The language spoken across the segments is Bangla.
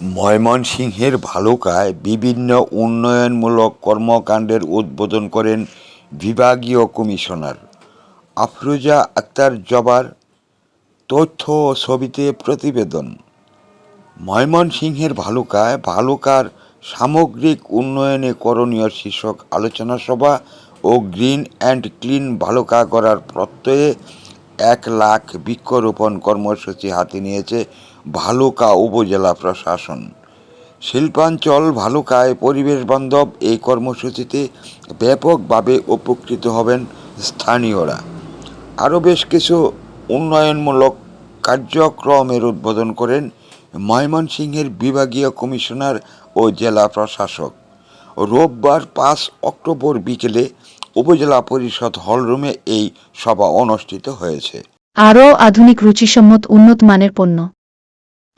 ময়মনসিংহের ভালুকায় বিভিন্ন উন্নয়নমূলক কর্মকাণ্ডের উদ্বোধন করেন বিভাগীয় কমিশনার আফরোজা আক্তার জবার তথ্য ও ছবিতে প্রতিবেদন। ময়মনসিংহের ভালুকায় ভালুকার সামগ্রিক উন্নয়নে করণীয় শীর্ষক আলোচনা সভা ও গ্রিন অ্যান্ড ক্লিন ভালুকা করার প্রত্যয়ে এক লাখ বৃক্ষরোপণ কর্মসূচি হাতে নিয়েছে ভালুকা উপজেলা প্রশাসন। শিল্পাঞ্চল, ভালুকায় পরিবেশ বান্ধব এই কর্মসূচিতে ব্যাপকভাবে উপকৃত হবেন স্থানীয়রা। আরও বেশ কিছু উন্নয়নমূলক কার্যক্রমের উদ্বোধন করেন ময়মনসিংহের বিভাগীয় কমিশনার ও জেলা প্রশাসক। রোববার পাঁচ অক্টোবর বিকেলে উপজেলা পরিষদ হলরুমে এই সভা অনুষ্ঠিত হয়েছে। আরও আধুনিক রুচিসম্মত উন্নত মানের পণ্য।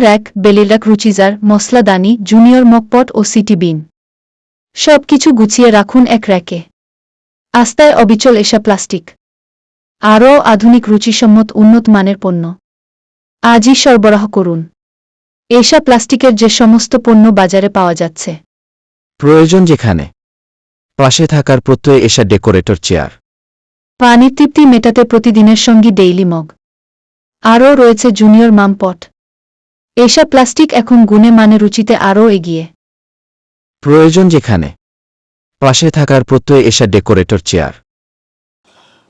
র্যাক বেলিরাক রুচিজার মশলাদানি জুনিয়র মকপট ও সিটি বিন। সব কিছু গুছিয়ে রাখুন এক র্যাকে। আস্তায় অবিচল এসা প্লাস্টিক। আরও আধুনিক রুচিসম্মত উন্নত মানের পণ্য। আজই সরবরাহ করুন। এসা প্লাস্টিকের যে সমস্ত পণ্য বাজারে পাওয়া যাচ্ছে। প্রয়োজন যেখানে। পাশে থাকার প্রত্যয় এসা ডেকোরেটর চেয়ার। পানির তৃপ্তি মেটাতে প্রতিদিনের সঙ্গী ডেইলি মগ। আরও রয়েছে জুনিয়র মাম পট এসা প্লাস্টিক এখন গুণে মানে রুচিতে আরও এগিয়ে। প্রয়োজন যেখানে। পাশে থাকার প্রত্যয় এসা ডেকোরেটর চেয়ার।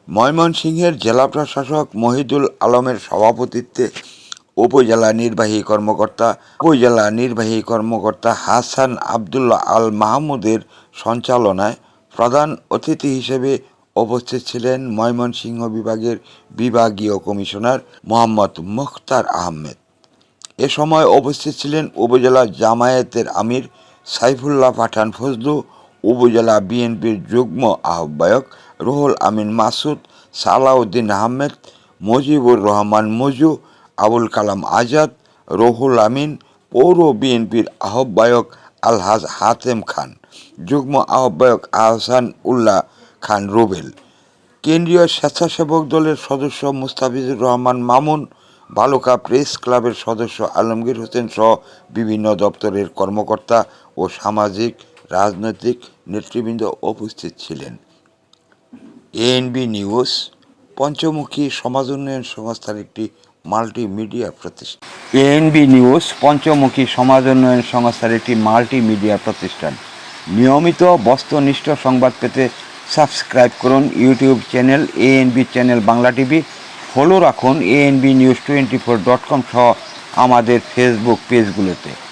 ময়মনসিংহের জেলা প্রশাসক মহিদুল আলমের সভাপতিত্বে উপজেলা নির্বাহী কর্মকর্তা উপজেলা নির্বাহী কর্মকর্তা হাসান আবদুল্লাহ আল মাহমুদের সঞ্চালনায় প্রধান অতিথি হিসেবে উপস্থিত ছিলেন ময়মনসিংহ বিভাগের বিভাগীয় কমিশনার মোহাম্মদ মুখতার আহমেদ। এ সময় উপস্থিত ছিলেন উপজেলা জামায়াতের আমির সাইফুল্লাহ পাঠান ফজলু, উপজেলা বিএনপির যুগ্ম আহ্বায়ক রুহুল আমিন মাসুদ, সালাউদ্দিন আহমেদ, মুজিবুর রহমান মজু, আবুল কালাম আজাদ, রুহুল আমিন, পৌর বিএনপির আহ্বায়ক আলহাজ হাতেম খান, যুগ্ম আহ্বায়ক আহসান উল্লাহ খান রুবেল। কেন্দ্রীয় স্বেচ্ছাসেবক দলের সদস্য মুস্তাফিজুর রহমান মামুন বালুকা প্রেস ক্লাবের সদস্য আলমগীর হোসেন সহ বিভিন্ন দপ্তরের কর্মকর্তা ও সামাজিক, রাজনৈতিক নেতৃবৃন্দ উপস্থিত ছিলেন। এএনবি নিউজ পঞ্চমুখী সমাজ উন্নয়ন সংস্থার একটি মাল্টিমিডিয়া প্রতিষ্ঠান। এএনবি নিউজ পঞ্চমুখী সমাজ উন্নয়ন সংস্থার একটি মাল্টিমিডিয়া প্রতিষ্ঠান। নিয়মিত বস্তুনিষ্ঠ সংবাদ পেতে সাবস্ক্রাইব করুন YouTube channel ANB channel Bangla TV follow রাখুন ANB news twenty four dot com সহ আমাদের ফেসবুক পেজগুলোতে